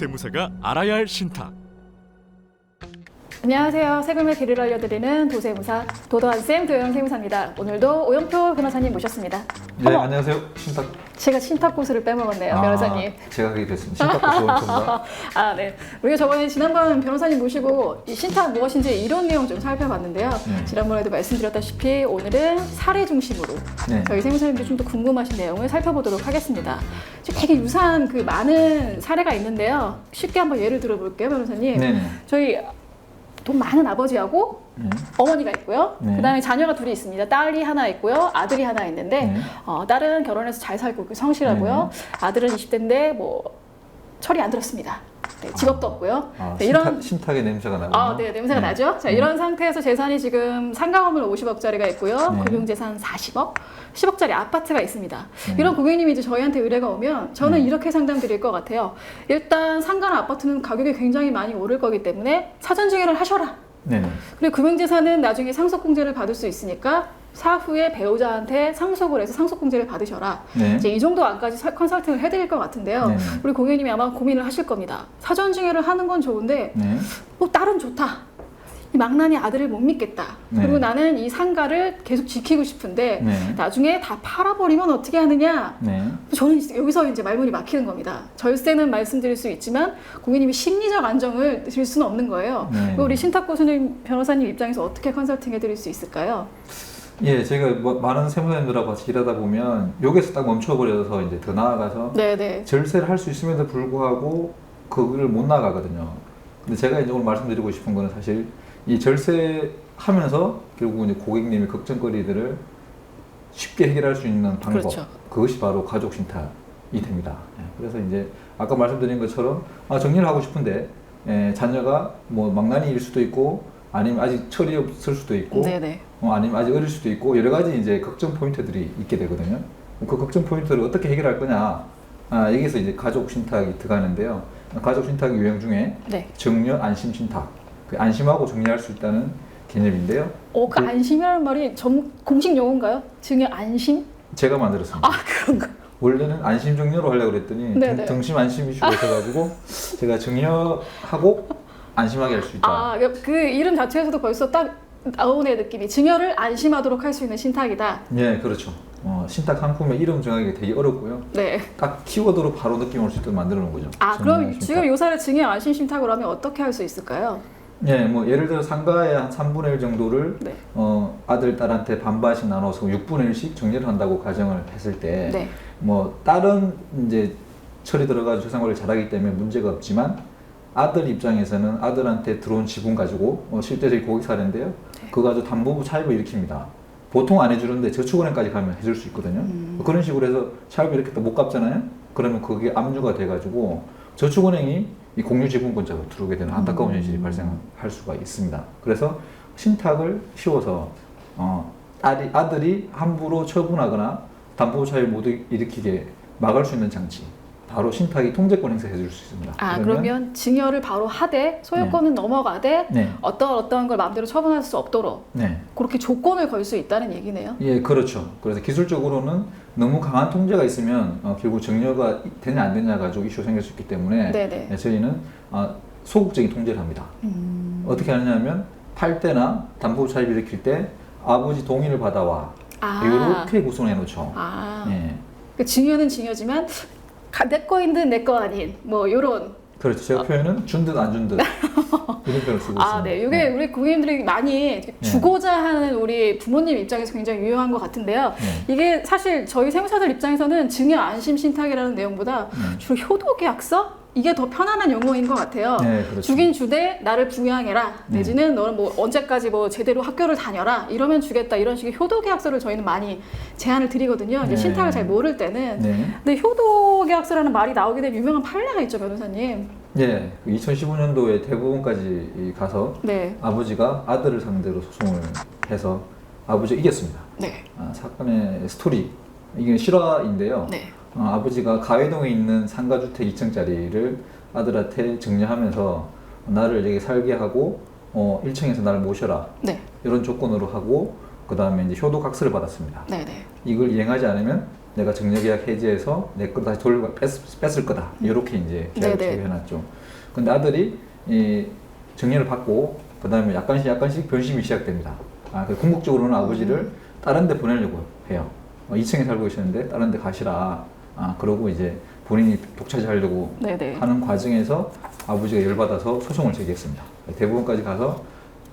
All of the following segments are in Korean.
세무사가 알아야 할 신탁. 안녕하세요. 세금의 길을 알려드리는 도세무사 도도한 쌤 도영 세무사입니다. 오늘도 오영표 변호사님 모셨습니다. 네, 어머, 안녕하세요. 신탁. 제가 신탁 고수를 빼먹었네요, 아, 변호사님. 제가 하게 됐습니다. 신탁 고수 원천가. 아, 네. 우리가 저번에 지난번 변호사님 모시고 이 신탁 무엇인지 이론 내용 좀 살펴봤는데요. 네. 지난번에도 말씀드렸다시피 오늘은 사례 중심으로 네. 저희 세무사님들 좀더 궁금하신 내용을 살펴보도록 하겠습니다. 되게 유사한 그 많은 사례가 있는데요. 쉽게 한번 예를 들어볼게요, 변호사님. 네네. 저희 돈 많은 아버지하고 네. 어머니가 있고요. 네. 그다음에 자녀가 둘이 있습니다. 딸이 하나 있고요. 아들이 하나 있는데 네. 어, 딸은 결혼해서 잘 살고 있고 성실하고요. 아들은 20대인데 뭐 철이 안 들었습니다. 네, 직업도 없고요. 아, 네, 신탁, 이런 신탁 의 냄새가 나군요. 아, 네, 냄새가 네. 나죠? 자, 네. 이런 상태에서 재산이 지금 상가건물 50억짜리가 있고요. 네. 금융재산 40억, 10억짜리 아파트가 있습니다. 네. 이런 고객님이 이제 저희한테 의뢰가 오면 저는 네. 이렇게 상담드릴 것 같아요. 일단 상가나 아파트는 가격이 굉장히 많이 오를 거기 때문에 사전증여를 하셔라. 네네. 그리고 금융재산은 나중에 상속공제를 받을 수 있으니까 사후에 배우자한테 상속을 해서 상속공제를 받으셔라. 네. 이제 이 정도 안까지 사- 컨설팅을 해드릴 것 같은데요. 네. 우리 고객님이 아마 고민을 하실 겁니다. 사전 증여를 하는 건 좋은데 네. 뭐 딸은 좋다. 이 망나니 아들을 못 믿겠다. 네. 그리고 나는 이 상가를 계속 지키고 싶은데 네. 나중에 다 팔아버리면 어떻게 하느냐. 네. 저는 이제 여기서 이제 말문이 막히는 겁니다. 절세는 말씀드릴 수 있지만 고객님이 심리적 안정을 드릴 수는 없는 거예요. 네. 우리 신탁 고수님 변호사님 입장에서 어떻게 컨설팅 해 드릴 수 있을까요? 예, 제가 뭐 많은 세무사님들하고 같이 일하다 보면 여기서 딱 멈춰버려서 이제 더 나아가서 네네. 절세를 할 수 있음에도 불구하고 그걸 못 나가거든요. 근데 제가 이제 오늘 말씀드리고 싶은 거는 사실 이 절세 하면서 결국 이제 고객님의 걱정거리들을 쉽게 해결할 수 있는 방법. 그렇죠. 그것이 바로 가족 신탁이 됩니다. 예, 그래서 이제 아까 말씀드린 것처럼 아, 정리를 하고 싶은데 예, 자녀가 뭐 망나니일 수도 있고 아니면 아직 철이 없을 수도 있고 네네. 어, 아니면 아직 어릴 수도 있고 여러 가지 이제 걱정 포인트들이 있게 되거든요. 그 걱정 포인트를 어떻게 해결할 거냐? 아, 여기서 이제 가족 신탁이 들어가는데요. 가족 신탁 유형 중에 네. 정려 안심 신탁, 그 안심하고 정리할 수 있다는 개념인데요. 어, 그 그- 안심이라는 말이 전 공식 용어인가요? 증여 안심? 제가 만들었습니다. 아 그런가? 원래는 안심 정려로 하려고 그랬더니 네네. 등- 등심 안심 이슈가 있어가지고 제가 정려하고 안심하게 할 수 있다. 아, 그 이름 자체에서도 벌써 딱 나오는 느낌이 증여를 안심하도록 할 수 있는 신탁이다. 예, 그렇죠. 어, 신탁 상품의 이름 정하기가 되게 어렵고요. 네. 딱 키워드로 바로 느낌 올 수 있도록 만들어 놓은 거죠. 아, 그럼 안심 지금 신탁. 요사를 증여 안심 신탁으로 하면 어떻게 할 수 있을까요? 예, 뭐 예를 들어 상가의 한 3분의 1 정도를 네. 어, 아들 딸한테 반반씩 나눠서 6분의 1씩 정리를 한다고 가정을 했을 때 네. 뭐 딸은 이제 철이 들어가지고 재산관리를 잘하기 때문에 문제가 없지만 아들 입장에서는 아들한테 들어온 지분 가지고 어, 실제적인 고객 사례인데요. 네. 그거 가지고 담보부 차입을 일으킵니다. 보통 안 해주는데 저축은행까지 가면 해줄 수 있거든요. 음. 그런 식으로 해서 차입을 이렇게 못 갚잖아요. 그러면 그게 압류가 돼가지고 저축은행이 이 공유 지분권자로 들어오게 되는 안타까운 음. 현실이 발생할 수가 있습니다. 그래서 신탁을 씌워서 어, 딸이 아들이 함부로 처분하거나 담보 차입 못 일으키게 막을 수 있는 장치. 바로 신탁이 통제권 행사해 줄 수 있습니다. 아, 그러면 증여를 바로 하되 소유권은 넘어가되 네, 어떤 어떤 걸 마음대로 처분할 수 없도록 네. 그렇게 조건을 걸 수 있다는 얘기네요. 예, 그렇죠. 그래서 기술적으로는 너무 강한 통제가 있으면 어, 결국 정려가 되냐 안 되냐 가지고 이슈가 생길 수 있기 때문에. 네, 저희는 아, 소극적인 통제를 합니다. 음. 어떻게 하느냐면 팔 때나 담보 차입 일으킬 때 아버지 동의를 받아와 아. 이렇게 구성해 놓죠. 아. 예, 그 증여는 증여지만 내 거인 듯내거 아닌 뭐 요런 그렇죠. 제가 표현은 준 듯 안 준 듯 이런 표현을 쓰고 아, 있습니다. 네. 이게 우리 고객님들이 많이 주고자 하는 우리 부모님 입장에서 굉장히 유효한 것 같은데요. 네. 이게 사실 저희 세무사들 입장에서는 증여 안심 신탁이라는 내용보다 네. 주로 효도 계약서 이게 더 편안한 용어인 것 같아요. 네, 그렇죠. 주긴 주되 나를 부양해라 네. 내지는 너는 뭐 언제까지 뭐 제대로 학교를 다녀라 이러면 주겠다 이런 식의 효도 계약서를 저희는 많이 제안을 드리거든요. 이제 네. 신탁을 잘 모를 때는 네. 근데 효도 계약서라는 말이 나오게 된 유명한 판례가 있죠 변호사님. 예, 2015년도에 대법원까지 가서 네, 아버지가 아들을 상대로 소송을 해서 아버지가 이겼습니다. 네, 아, 사건의 스토리 이게 실화인데요. 네. 어, 아버지가 가회동에 있는 상가주택 2층짜리를 아들한테 정리하면서 나를 여기 살게 하고 어, 1층에서 나를 모셔라 네, 이런 조건으로 하고 그 다음에 이제 효도 각서를 받았습니다. 네, 네. 이걸 이행하지 않으면 내가 정려계약 해지해서 내 거 다시 돌려 뺐, 뺐을 거다 이렇게 이제 계약을 네네. 체결해놨죠. 근데 아들이 이 정리를 받고 그 다음에 약간씩 약간씩 변심이 시작됩니다. 아, 그 궁극적으로는 아버지를 다른 데 보내려고 해요. 어, 2층에 살고 계시는데 다른 데 가시라. 아, 그러고 이제 본인이 독차지하려고 네네. 하는 과정에서 아버지가 열받아서 소송을 제기했습니다. 대법원까지 가서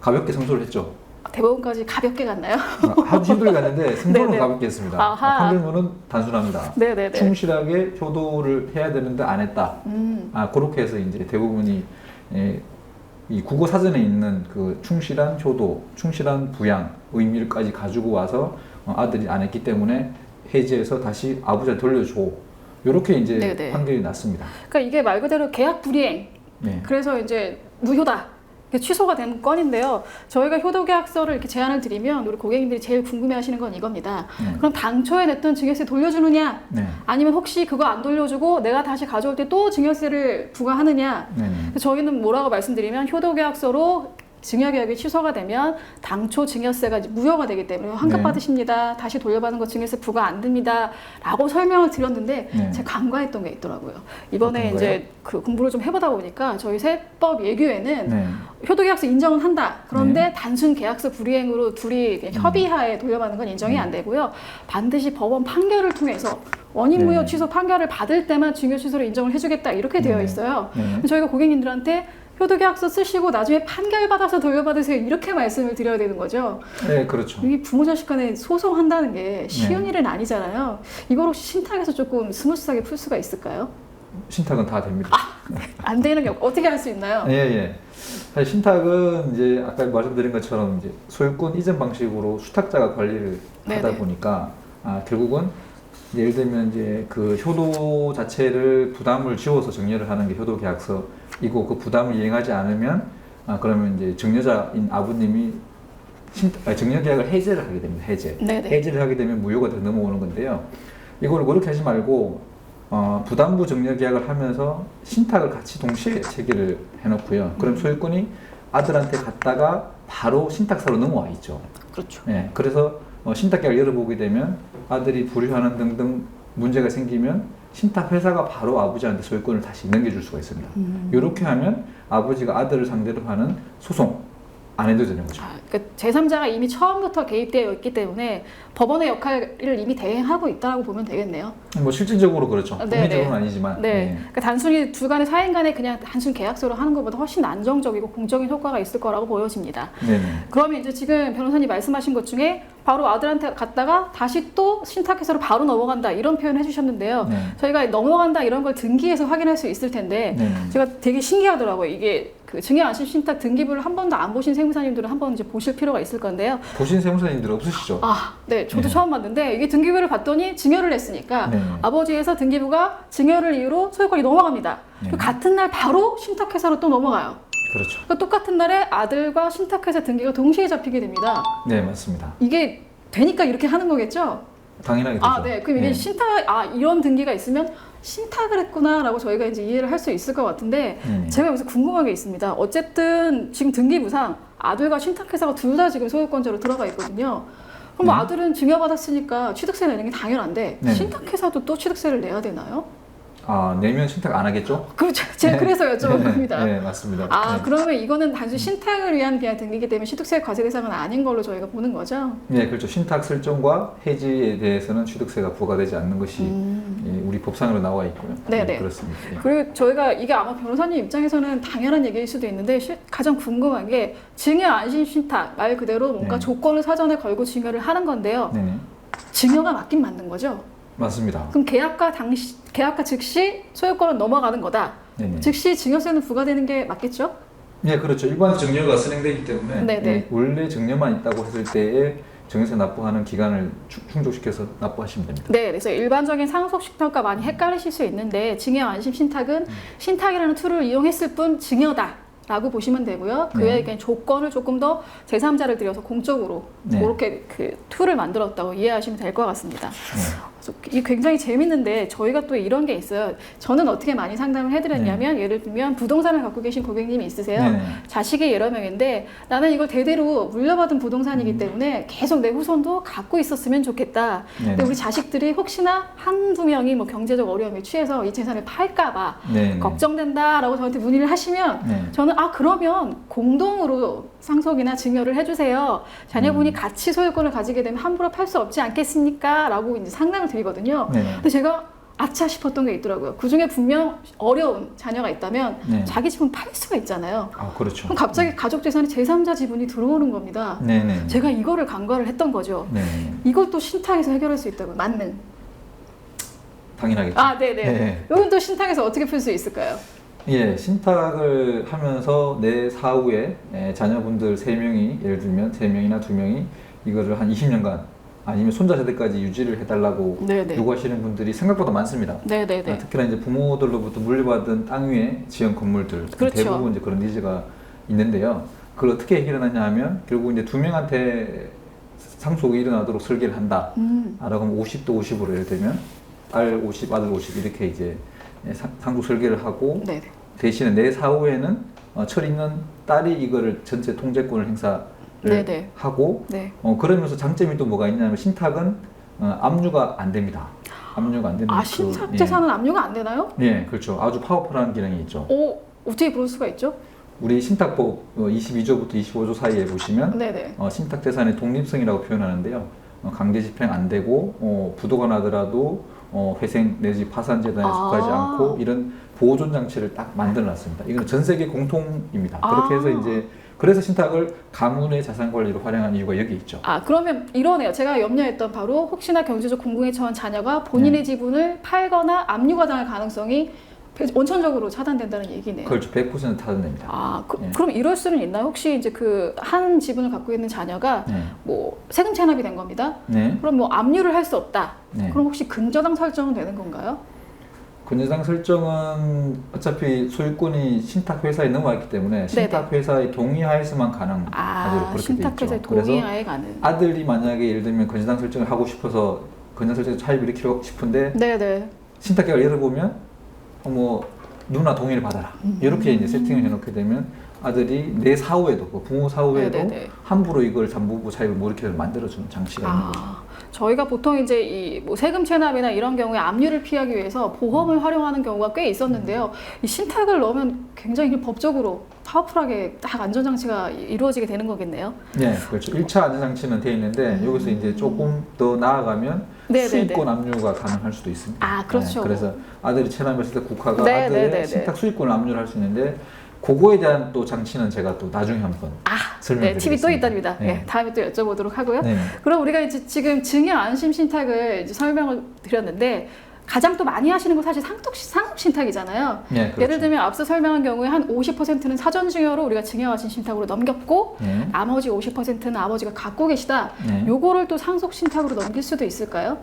가볍게 승소를 했죠. 대법원까지 가볍게 갔나요? 아, 아주 힘들게 갔는데 승소는 네네. 가볍게 했습니다. 아하. 판결문은 단순합니다. 네네네. 충실하게 효도를 해야 되는데 안 했다. 음. 아 그렇게 해서 이제 대부분이 예, 이 국어 사전에 있는 그 충실한 효도, 충실한 부양 의미를까지 가지고 와서 어, 아들이 안 했기 때문에 해지해서 다시 아버지한테 돌려줘. 이렇게 이제 네네. 판결이 났습니다. 그러니까 이게 말 그대로 계약 불이행. 네. 그래서 이제 무효다. 취소가 된 건인데요. 저희가 효도 계약서를 이렇게 제안을 드리면 우리 고객님들이 제일 궁금해하시는 건 이겁니다. 네. 그럼 당초에 냈던 증여세 돌려주느냐? 네. 아니면 혹시 그거 안 돌려주고 내가 다시 가져올 때 또 증여세를 부과하느냐? 네. 네. 저희는 뭐라고 말씀드리면 효도 계약서로 증여계약이 취소가 되면 당초 증여세가 무효가 되기 때문에 환급 네. 받으십니다. 다시 돌려받은 거 증여세 부과 안 됩니다. 라고 설명을 드렸는데 네. 제가 간과했던 게 있더라고요. 이번에 이제 그 공부를 좀 해보다 보니까 저희 세법 예규에는 네. 효도계약서 인정은 한다. 그런데 네. 단순 계약서 불이행으로 둘이 그냥 협의하에 돌려받는 건 인정이 음. 안 되고요. 반드시 법원 판결을 통해서 원인 무효 네. 취소 판결을 받을 때만 증여 취소를 인정을 해주겠다 이렇게 되어 네. 있어요. 네. 저희가 고객님들한테 효도계약서 쓰시고 나중에 판결 받아서 돌려받으세요 이렇게 말씀을 드려야 되는 거죠. 네, 그렇죠. 이게 부모 자식 간에 소송한다는 게 쉬운 네. 일은 아니잖아요. 이걸 혹시 신탁에서 조금 스무스하게 풀 수가 있을까요? 신탁은 다 됩니다. 안 되는 게 없- 어떻게 할 수 있나요? 예, 예. 사실 신탁은 이제 아까 말씀드린 것처럼 이제 소유권 이전 방식으로 수탁자가 관리를 하다 네네. 보니까 아, 결국은 예를 들면 이제 그 효도 자체를 부담을 지워서 정리를 하는 게 효도 계약서 이고 그 부담을 이행하지 않으면 아, 그러면 이제 정려자인 아버님이 신, 아, 정려 계약을 해제를 하게 됩니다. 해제. 네네. 해지를 하게 되면 무효가 돼 넘어오는 건데요. 이걸 그렇게 하지 말고 어, 부담부 정려 계약을 하면서 신탁을 같이 동시에 체결을 해놓고요. 그럼 소유권이 아들한테 갔다가 바로 신탁사로 넘어와 있죠. 그렇죠. 예, 그래서 어, 신탁 계약을 열어보게 되면 아들이 불효하는 등등 문제가 생기면 신탁 회사가 바로 아버지한테 소유권을 다시 넘겨줄 수가 있습니다. 음. 이렇게 하면 아버지가 아들을 상대로 하는 소송 안 해도 되는 거죠. 아, 그러니까 제3자가 이미 처음부터 개입되어 있기 때문에 법원의 역할을 이미 대행하고 있다고 보면 되겠네요. 뭐 실질적으로 그렇죠. 아, 네네. 법리적으로는 아니지만. 네. 예. 그러니까 단순히 둘 간의 사인 간에 그냥 단순 계약서로 하는 것보다 훨씬 안정적이고 공적인 효과가 있을 거라고 보여집니다. 네네. 그러면 이제 지금 변호사님 말씀하신 것 중에 바로 아들한테 갔다가 다시 또 신탁회사로 바로 넘어간다 이런 표현 해주셨는데요. 네. 저희가 넘어간다 이런 걸 등기에서 확인할 수 있을 텐데 네. 제가 되게 신기하더라고요. 이게 그 증여 안심 신탁 등기부를 한 번도 안 보신 세무사님들은 한 번 이제 보실 필요가 있을 건데요. 보신 세무사님들 없으시죠? 아, 네, 저도 네. 처음 봤는데 이게 등기부를 봤더니 증여를 했으니까 네. 아버지에서 등기부가 증여를 이유로 소유권이 넘어갑니다. 네. 그 같은 날 바로 신탁회사로 또 넘어가요. 그렇죠. 그 똑같은 날에 아들과 신탁회사 등기가 동시에 잡히게 됩니다. 네, 맞습니다. 이게 되니까 이렇게 하는 거겠죠? 당연하게 되죠. 아, 네. 그럼 이게 신탁, 아, 이런 등기가 있으면 신탁을 했구나라고 저희가 이제 이해를 할 수 있을 것 같은데 네네. 제가 여기서 궁금한 게 있습니다. 어쨌든 지금 등기부상 아들과 신탁회사가 둘 다 지금 소유권자로 들어가 있거든요. 그럼 뭐 네. 아들은 증여받았으니까 취득세 내는 게 당연한데 네네. 신탁회사도 또 취득세를 내야 되나요? 아, 내면 신탁 안 하겠죠? 그렇죠. 제가 네. 그래서 여쭤본 네, 겁니다. 네, 맞습니다. 아, 네. 그러면 이거는 단순 신탁을 위한 그냥 등기이기 때문에 취득세 과세 대상은 아닌 걸로 저희가 보는 거죠? 네, 그렇죠. 신탁 설정과 해지에 대해서는 취득세가 부과되지 않는 것이 음. 예, 우리 법상으로 나와 있고요. 네 네. 그렇습니다. 예. 그리고 저희가 이게 아마 변호사님 입장에서는 당연한 얘기일 수도 있는데 시- 가장 궁금한 게 증여 안심 신탁 말 그대로 뭔가 네. 조건을 사전에 걸고 증여를 하는 건데요. 네네. 증여가 맞긴 맞는 거죠. 맞습니다. 그럼 계약과 당시 계약과 즉시 소유권은 넘어가는 거다. 네네. 즉시 증여세는 부과되는 게 맞겠죠? 네, 그렇죠. 일반 정려가 진행되기 때문에 네네. 예, 원래 정려만 있다고 했을 때에 정여세 납부하는 기간을 충- 충족시켜서 납부하시면 됩니다. 네, 그래서 일반적인 상속 신탁과 많이 헷갈리실 수 있는데 증여 안심 신탁은 음. 신탁이라는 툴을 이용했을 뿐 증여다. 라고 보시면 되고요. 그 네. 조건을 조금 더 제3자를 들여서 공적으로 네. 그렇게 그 툴을 만들었다고 이해하시면 될 것 같습니다. 네. 이게 굉장히 재밌는데 저희가 또 이런 게 있어요. 저는 어떻게 많이 상담을 해드렸냐면 예를 들면 부동산을 갖고 계신 고객님이 있으세요. 네네. 자식이 여러 명인데 나는 이걸 대대로 물려받은 부동산이기 음. 때문에 계속 내 후손도 갖고 있었으면 좋겠다. 네네. 근데 우리 자식들이 혹시나 한두 명이 뭐 경제적 어려움에 취해서 이 재산을 팔까봐 네네. 걱정된다라고 저한테 문의를 하시면 네. 저는 아 그러면 공동으로 상속이나 증여를 해주세요. 자녀분이 음. 같이 소유권을 가지게 되면 함부로 팔 수 없지 않겠습니까?라고 이제 상담을 드리거든요. 네. 근데 제가 아차 싶었던 게 있더라고요. 그 중에 분명 어려운 자녀가 있다면 네. 자기 집은 팔 수가 있잖아요. 아 그렇죠. 그럼 갑자기 가족 재산에 제3자 지분이 들어오는 겁니다. 네 네. 제가 이거를 간과를 했던 거죠. 네. 또 신탁에서 해결할 수 있다고 만능. 당연하겠죠. 아, 네네. 네. 여긴 또 신탁에서 어떻게 풀 수 있을까요? 예, 신탁을 하면서 내 사후에 예, 자녀분들 세명이 예를 들면 세명이나두명이 이거를 한 20년간 아니면 손자 세대까지 유지를 해달라고 네네. 요구하시는 분들이 생각보다 많습니다. 네네네. 아, 특히나 이제 부모들로부터 물려받은 땅 위에 지은 건물들 그렇죠. 대부분 이제 그런 니즈가 있는데요. 그걸 어떻게 해결하느냐 하면 결국 이제 두 명한테 상속이 일어나도록 설계를 한다. 음. 아, 그럼 50도 50으로 예를 들면 딸 50, 아들 50 이렇게 이제 예, 상- 상속 설계를 하고 네네. 대신에 내 사후에는 어, 철 있는 딸이 이거를 전체 통제권을 행사를 네네. 하고 네. 어, 그러면서 장점이 또 뭐가 있냐면 신탁은 어, 압류가 안 됩니다. 압류가 안 되는 아 그- 신탁 예. 재산은 압류가 안 되나요? 예, 그렇죠. 아주 파워풀한 기능이 있죠. 오 어떻게 그럴 수가 있죠? 우리 신탁법 22조부터 25조 사이에 보시면 네네. 어, 신탁 재산의 독립성이라고 표현하는데요. 어, 강제 집행 안 되고 어, 부도가 나더라도 어, 회생 내지 파산 재단에 아. 속하지 않고 이런 보존 장치를 딱 만들어 놨습니다. 이건 전 세계 공통입니다. 아. 그렇게 해서 이제 그래서 신탁을 가문의 자산 관리로 활용한 이유가 여기 있죠. 아 그러면 이러네요. 제가 염려했던 바로 혹시나 경제적 공공에 처한 자녀가 본인의 네. 지분을 팔거나 압류가 당할 가능성이 원천적으로 차단된다는 얘기네요. 그렇죠. 100% 타전됩니다. 아 그, 예. 그럼 이럴 수는 있나요? 혹시 이제 그 한 지분을 갖고 있는 자녀가 네. 뭐 세금 체납이 된 겁니다. 네. 그럼 뭐 압류를 할 수 없다. 네. 그럼 혹시 근저당 설정은 되는 건가요? 권여당 설정은 어차피 소유권이 신탁 회사에 넘어왔기 때문에 신탁 회사의 동의하에서만 가능하도록 아 그렇게 돼 신탁회사의 동의하에 가는. 아들이 만약에 예를 들면 권여당 설정을 하고 싶어서 권여당 설정 차입을 일으키고 싶은데 네네. 신탁계가 열어보면 어, 뭐 누나 동의를 받아라 음. 이렇게 이제 세팅을 해놓게 되면 아들이 내 사후에도 그 부모 사후에도 네네네. 함부로 이걸 차입을 못 일으키게 만들어주는 장치가 있는 거죠. 아, 저희가 보통 이제 이 뭐 세금 체납이나 이런 경우에 압류를 피하기 위해서 보험을 활용하는 경우가 꽤 있었는데요. 이 신탁을 넣으면 굉장히 법적으로 파워풀하게 딱 안전장치가 이루어지게 되는 거겠네요. 네, 그렇죠. 1차 안전장치는 돼 있는데 여기서 이제 조금 더 나아가면 음. 네네네. 수익권 압류가 가능할 수도 있습니다. 아, 그렇죠. 네, 그래서 아들이 체납했을 때 국가가 네, 아들의 네, 네, 신탁 수익권을 압류를 할 수 있는데 그거에 대한 또 장치는 제가 또 나중에 한번 아, 설명드리겠습니다. 네, 팁이 또 있답니다. 네. 네. 다음에 또 여쭤보도록 하고요. 네. 그럼 우리가 이제 지금 증여 안심 신탁을 이제 설명을 드렸는데 가장 또 많이 하시는 건 사실 상속, 상속 신탁이잖아요. 네, 그렇죠. 예를 들면 앞서 설명한 경우에 한 50%는 사전 증여로 우리가 증여 안심 신탁으로 넘겼고 네. 나머지 50%는 아버지가 갖고 계시다. 네. 요거를 또 상속 신탁으로 넘길 수도 있을까요?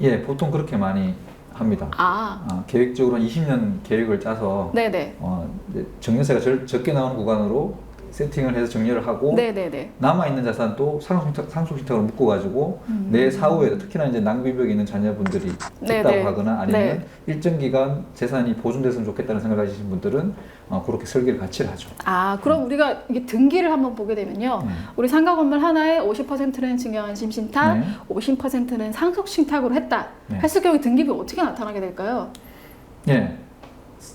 예, 보통 그렇게 많이 합니다. 아, 아, 계획적으로 한 20년 계획을 짜서 네네. 어, 이제 정년세가 절- 적게 나오는 구간으로 세팅을 해서 정리를 하고 네네네. 남아 있는 자산도 상속신탁, 상속신탁으로 묶어가지고 음. 내 사후에 특히나 이제 낭비벽이 있는 자녀분들이 네, 있다고 네. 하거나 아니면 네. 일정 기간 재산이 보존됐으면 좋겠다는 생각을 가지신 분들은 어, 그렇게 설계를 같이 하죠. 아, 그럼 우리가 이게 등기를 한번 보게 되면요. 네. 우리 상가 건물 하나에 50%는 증여 안심 신탁, 네. 50%는 상속 신탁으로 했다. 네. 했을 경우에 등기부 어떻게 나타나게 될까요? 예.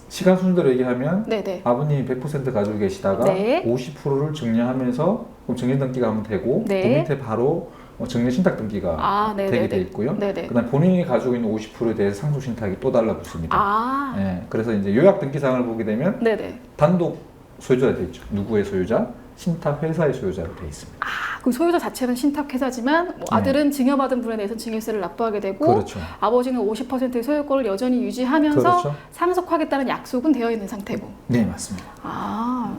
시간 순서대로 얘기하면 네네. 아버님이 100% 가지고 계시다가 네. 50%를 정리하면서 그럼 정리 등기가 하면 되고 네. 그 밑에 바로 어, 정리 신탁 등기가 아, 되게. 돼 있고요. 그다음 본인이 가지고 있는 50%에 대해서 상속 신탁이 또 달라붙습니다. 아, 예, 그래서 이제 요약 등기 사항을 보게 되면 네네. 단독 소유자가 돼 있죠. 누구의 소유자? 신탁 회사의 소유자로 돼 있습니다. 아, 그 소유자 자체는 신탁 회사지만 뭐 네. 아들은 증여받은 분에 대해서 증여세를 납부하게 되고 그렇죠. 아버지는 50%의 소유권을 여전히 유지하면서 그렇죠. 상속하겠다는 약속은 되어 있는 상태고. 네, 맞습니다. 아,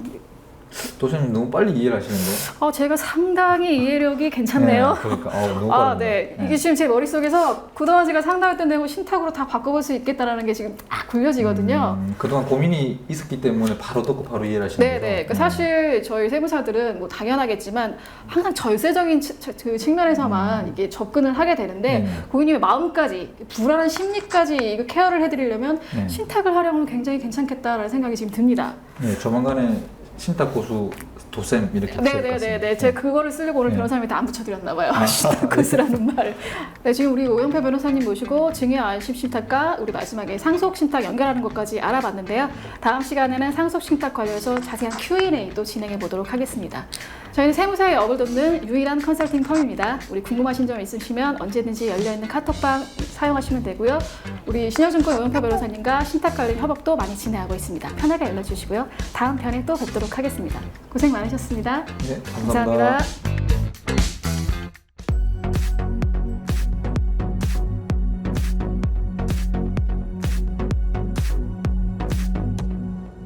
도시님 너무 빨리 이해를 하시는데. 어, 제가 상당히 이해력이 괜찮네요. 네, 그러니까 어, 너무 아, 빠르네. 네. 네. 이게 지금 제 머릿속에서 그동안 제가 상담했던 내용을 신탁으로 다 바꿔볼 수 있겠다라는 게 지금 딱 굴려지거든요. 음, 그동안 고민이 있었기 때문에 바로 듣고 바로 이해를 하시는 네, 거죠? 네. 그 음. 사실 저희 세무사들은 뭐 당연하겠지만 항상 절세적인 치- 치- 그 측면에서만 이게 접근을 하게 되는데 음. 네. 고객님의 마음까지 불안한 심리까지 이거 케어를 해드리려면 네. 신탁을 활용하면 굉장히 괜찮겠다라는 생각이 지금 듭니다. 네, 조만간에 신탁 고수 도쌤 이렇게 붙일 것 네네네네. 같습니다. 제가 그거를 쓰려고 오늘 네. 변호사님한테 안 붙여드렸나 봐요. 아. 신탁코스라는 말을. 네, 지금 우리 오영표 변호사님 모시고 증여 안심 신탁과 우리 마지막에 상속 신탁 연결하는 것까지 알아봤는데요. 다음 시간에는 상속 신탁 관련해서 자세한 Q&A도 진행해 보도록 하겠습니다. 저희는 세무사의 업을 돕는 유일한 컨설팅 펌입니다. 우리 궁금하신 점 있으시면 언제든지 열려있는 카톡방 사용하시면 되고요. 우리 신영증권 오영표 변호사님과 신탁 관련 협업도 많이 진행하고 있습니다. 편하게 연락 주시고요. 다음 편에 또 뵙 도록 하겠습니다. 고생 많으셨습니다. 네, 감사합니다. 감사합니다.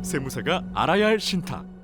세무사가 알아야 할 신탁